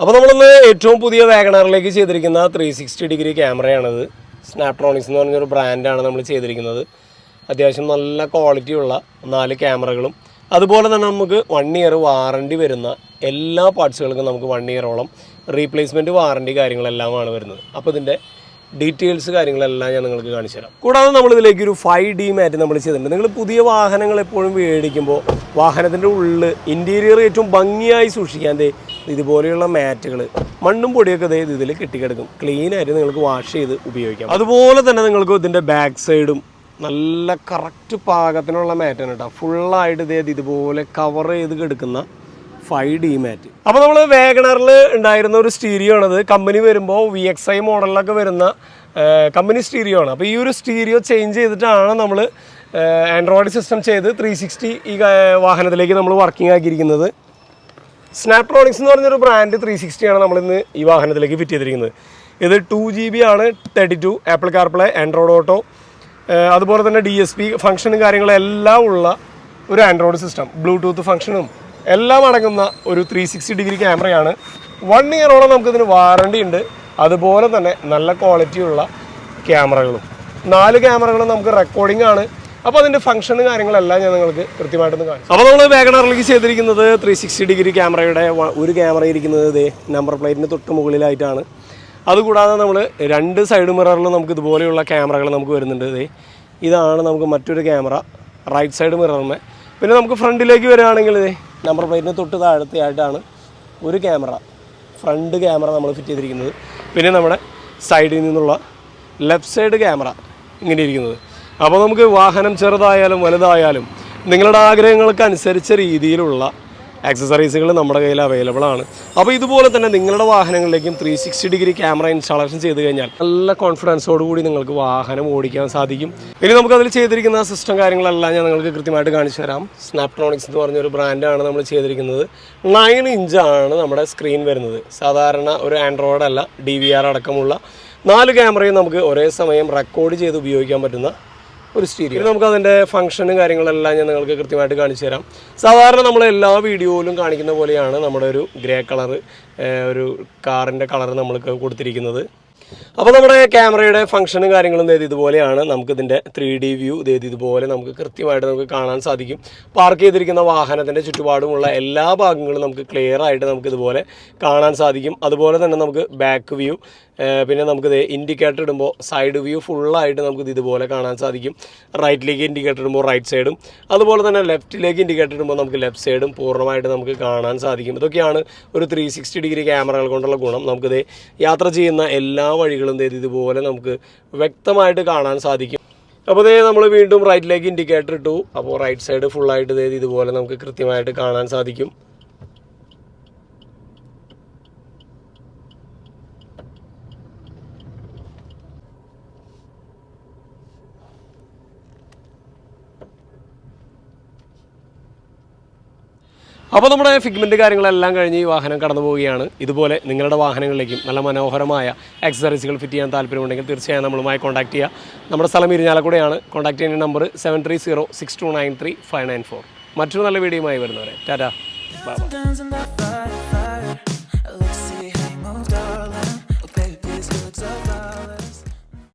അപ്പോൾ നമ്മളിന്ന് ഏറ്റവും പുതിയ വാഗണറിലേക്ക് ചെയ്തിരിക്കുന്ന ത്രീ സിക്സ്റ്റി ഡിഗ്രി ക്യാമറയാണിത്. സ്നാപ്ട്രോണിക്സ് എന്ന് പറഞ്ഞൊരു ബ്രാൻഡാണ് നമ്മൾ ചെയ്തിരിക്കുന്നത്. അത്യാവശ്യം നല്ല ക്വാളിറ്റി ഉള്ള നാല് ക്യാമറകളും. അതുപോലെ തന്നെ നമുക്ക് വൺ ഇയർ വാറണ്ടി വരുന്ന എല്ലാ പാർട്സുകൾക്കും നമുക്ക് വൺ ഇയറോളം റീപ്ലേസ്മെന്റ് വാറണ്ടി കാര്യങ്ങളെല്ലാമാണ് വരുന്നത്. അപ്പോൾ ഇതിന്റെ ഡീറ്റെയിൽസ് കാര്യങ്ങളെല്ലാം ഞാൻ നിങ്ങൾക്ക് കാണിച്ചു തരാം. കൂടാതെ നമ്മളിതിലേക്ക് ഒരു ഫൈവ് ഡി മാറ്റ് നമ്മൾ ചെയ്തിട്ടുണ്ട്. നിങ്ങൾ പുതിയ വാഹനങ്ങൾ എപ്പോഴും മേടിക്കുമ്പോൾ വാഹനത്തിന്റെ ഉള്ളിൽ ഇന്റീരിയർ ഏറ്റവും ഭംഗിയായി സൂക്ഷിക്കാൻ ദേ ഇതുപോലെയുള്ള മാറ്റുകൾ മണ്ണും പൊടിയൊക്കെ ദേ ഇതിൽ കെട്ടിക്കിടക്കും. ക്ലീനായിട്ട് നിങ്ങൾക്ക് വാഷ് ചെയ്ത് ഉപയോഗിക്കാം. അതുപോലെ തന്നെ നിങ്ങൾക്ക് ഇതിന്റെ ബാക്ക് സൈഡും നല്ല കറക്റ്റ് പാകത്തിനുള്ള മാറ്റാണ് കേട്ടോ. ഫുള്ളായിട്ട് ഇതേ ഇതുപോലെ കവർ ചെയ്ത് കിടക്കുന്ന ഫൈവ് ഡി മാറ്റ്. അപ്പോൾ നമ്മൾ വേഗണറിൽ ഉണ്ടായിരുന്ന ഒരു സ്റ്റീരിയോ ആണത്. കമ്പനി വരുമ്പോൾ വി എക്സ് ഐ മോഡലിലൊക്കെ വരുന്ന കമ്പനി സ്റ്റീരിയോ ആണ്. അപ്പോൾ ഈ ഒരു സ്റ്റീരിയോ ചേഞ്ച് ചെയ്തിട്ടാണ് നമ്മൾ ആൻഡ്രോയിഡ് സിസ്റ്റം ചെയ്ത് ത്രീ സിക്സ്റ്റി ഈ വാഹനത്തിലേക്ക് നമ്മൾ വർക്കിംഗ് ആക്കിയിരിക്കുന്നത്. സ്നാപ്ട്രോണിക്സ് എന്ന് പറഞ്ഞൊരു ബ്രാൻഡ് ത്രീ സിക്സ്റ്റിയാണ് നമ്മളിന്ന് ഈ വാഹനത്തിലേക്ക് ഫിറ്റ് ചെയ്തിരിക്കുന്നത്. ഇത് ടു ജി ബി ആണ് thirty two Apple CarPlay Android auto അതുപോലെ തന്നെ ഡി എസ് പി ഫംഗ്ഷനും കാര്യങ്ങളും എല്ലാം ഉള്ള ഒരു ആൻഡ്രോയിഡ് സിസ്റ്റം ബ്ലൂടൂത്ത് ഫംഗ്ഷനും എല്ലാം അടങ്ങുന്ന ഒരു ത്രീ സിക്സ്റ്റി ഡിഗ്രി ക്യാമറയാണ് വൺ ഇയറോളം നമുക്കിതിന് വാറണ്ടി ഉണ്ട്. അതുപോലെ തന്നെ നല്ല ക്വാളിറ്റിയുള്ള ക്യാമറകളും നാല് ക്യാമറകളും നമുക്ക് റെക്കോർഡിംഗ് ആണ്. അപ്പോൾ അതിന്റെ ഫംഗ്ഷനും കാര്യങ്ങളെല്ലാം ഞാൻ നിങ്ങൾക്ക് കൃത്യമായിട്ടൊന്ന് കാണിച്ചു അപ്പോൾ നമ്മൾ വാഗണറിലേക്ക് ചെയ്തിരിക്കുന്നത് ത്രീ സിക്സ്റ്റി ഡിഗ്രി ക്യാമറയുടെ ഒരു ക്യാമറ ഇരിക്കുന്നത് ഇതേ നമ്പർ പ്ലേറ്റിന് തൊട്ട് മുകളിലായിട്ടാണ്. അതുകൂടാതെ നമ്മൾ രണ്ട് സൈഡ് മിററിൽ നമുക്ക് ഇതുപോലെയുള്ള ക്യാമറകൾ നമുക്ക് വരുന്നുണ്ട് ഇതേ ഇതാണ് നമുക്ക് മറ്റൊരു ക്യാമറ റൈറ്റ് സൈഡ് മിററിന് പിന്നെ നമുക്ക് ഫ്രണ്ടിലേക്ക് വരികയാണെങ്കിൽ നമ്പർ പ്ലേറ്റിന് തൊട്ട് താഴത്തെയായിട്ടാണ് ഒരു ക്യാമറ ഫ്രണ്ട് ക്യാമറ നമ്മൾ ഫിറ്റ് ചെയ്തിരിക്കുന്നത്. പിന്നെ നമ്മുടെ സൈഡിൽ നിന്നുള്ള ലെഫ്റ്റ് സൈഡ് ക്യാമറ ഇങ്ങനെ ഇരിക്കുന്നത്. അപ്പോൾ നമുക്ക് വാഹനം ചെറുതായാലും വലുതായാലും നിങ്ങളുടെ ആഗ്രഹങ്ങൾക്ക് അനുസരിച്ച രീതിയിലുള്ള ആക്സസറീസുകൾ നമ്മുടെ കയ്യിൽ അവൈലബിൾ ആണ്. അപ്പോൾ ഇതുപോലെ തന്നെ നിങ്ങളുടെ വാഹനങ്ങളിലേക്കും three sixty degree camera installation ചെയ്ത് കഴിഞ്ഞാൽ നല്ല കോൺഫിഡൻസോട് കൂടി നിങ്ങൾക്ക് വാഹനം ഓടിക്കാൻ സാധിക്കും. ഇനി നമുക്ക് അതിൽ ചെയ്തിരിക്കുന്ന സിസ്റ്റം കാര്യങ്ങളെല്ലാം ഞാൻ നിങ്ങൾക്ക് കൃത്യമായിട്ട് കാണിച്ചു തരാം. സ്നാപ്ട്രോണിക്സ് എന്ന് പറഞ്ഞൊരു ബ്രാൻഡാണ് നമ്മൾ ചെയ്തിരിക്കുന്നത്. നയൻ ഇഞ്ചാണ് നമ്മുടെ സ്ക്രീൻ വരുന്നത്. സാധാരണ ഒരു ആൻഡ്രോയിഡ് അല്ല ഡി വി ആർ അടക്കമുള്ള. നാല് ക്യാമറയും നമുക്ക് ഒരേ സമയം റെക്കോർഡ് ചെയ്ത് ഉപയോഗിക്കാൻ പറ്റുന്ന ഒരു സ്റ്റീരിയോ. നമുക്ക് അതിന്റെ ഫംഗ്ഷനും കാര്യങ്ങളെല്ലാം ഞാൻ നിങ്ങൾക്ക് കൃത്യമായിട്ട് കാണിച്ചു തരാം. സാധാരണ നമ്മൾ എല്ലാ വീഡിയോയിലും കാണിക്കുന്ന പോലെയാണ് നമ്മുടെ ഒരു ഗ്രേ കളർ ഒരു കാറിന്റെ കളർ നമ്മൾക്ക് കൊടുത്തിരിക്കുന്നത്. അപ്പോൾ നമ്മുടെ ക്യാമറയുടെ ഫംഗ്ഷനും കാര്യങ്ങളും ഇതേ ഇതുപോലെയാണ്. നമുക്കിതിന്റെ ത്രീ ഡി വ്യൂ ഇതേ ഇതുപോലെ നമുക്ക് കൃത്യമായിട്ട് നമുക്ക് കാണാൻ സാധിക്കും. പാർക്ക് ചെയ്തിരിക്കുന്ന വാഹനത്തിന്റെ ചുറ്റുപാടുമുള്ള എല്ലാ ഭാഗങ്ങളും നമുക്ക് ക്ലിയർ ആയിട്ട് നമുക്ക് ഇതുപോലെ കാണാൻ സാധിക്കും. അതുപോലെ തന്നെ നമുക്ക് ബാക്ക് വ്യൂ പിന്നെ നമുക്ക് ഇത് ഇൻഡിക്കേറ്റർ ഇടുമ്പോൾ സൈഡ് വ്യൂ ഫുള്ളായിട്ട് നമുക്ക് ഇത് ഇതുപോലെ കാണാൻ സാധിക്കും. റൈറ്റിലേക്ക് ഇൻഡിക്കേറ്റർ ഇടുമ്പോൾ റൈറ്റ് സൈഡും അതുപോലെ തന്നെ ലെഫ്റ്റിലേക്ക് ഇൻഡിക്കേറ്റർ ഇടുമ്പോൾ നമുക്ക് ലെഫ്റ്റ് സൈഡും പൂർണമായിട്ട് നമുക്ക് കാണാൻ സാധിക്കും. ഇതൊക്കെയാണ് ഒരു ത്രീ സിക്സ്റ്റി ഡിഗ്രി ക്യാമറകൾ കൊണ്ടുള്ള ഗുണം. നമുക്കിത് യാത്ര ചെയ്യുന്ന എല്ലാ വഴികളും ഇതുപോലെ നമുക്ക് വ്യക്തമായിട്ട് കാണാൻ സാധിക്കും. അപ്പോൾ ഇതേ നമ്മൾ വീണ്ടും റൈറ്റിലേക്ക് ഇൻഡിക്കേറ്റർ ഇട്ടു. അപ്പോൾ റൈറ്റ് സൈഡ് ഫുള്ളായിട്ട് ദേ ഇതുപോലെ നമുക്ക് കൃത്യമായിട്ട് കാണാൻ സാധിക്കും. അപ്പോൾ നമ്മുടെ ഫിഗ്മെന്റ് കാര്യങ്ങളെല്ലാം കഴിഞ്ഞ് ഈ വാഹനം കടന്നു പോവുകയാണ്. ഇതുപോലെ നിങ്ങളുടെ വാഹനങ്ങളിലേക്കും നല്ല മനോഹരമായ എക്സസറീസുകൾ ഫിറ്റ് ചെയ്യാൻ താല്പര്യമുണ്ടെങ്കിൽ തീർച്ചയായും നമ്മളുമായി കോൺടാക്ട് ചെയ്യുക നമ്മുടെ സ്ഥലം ഇരിഞ്ഞാലക്കുടയാണ് കോൺടാക്ട് ചെയ്യുന്ന number seven three zero six two nine three five nine four മറ്റൊരു നല്ല വീഡിയോയുമായി വരുന്നവരെ. ടാറ്റാ. ബൈ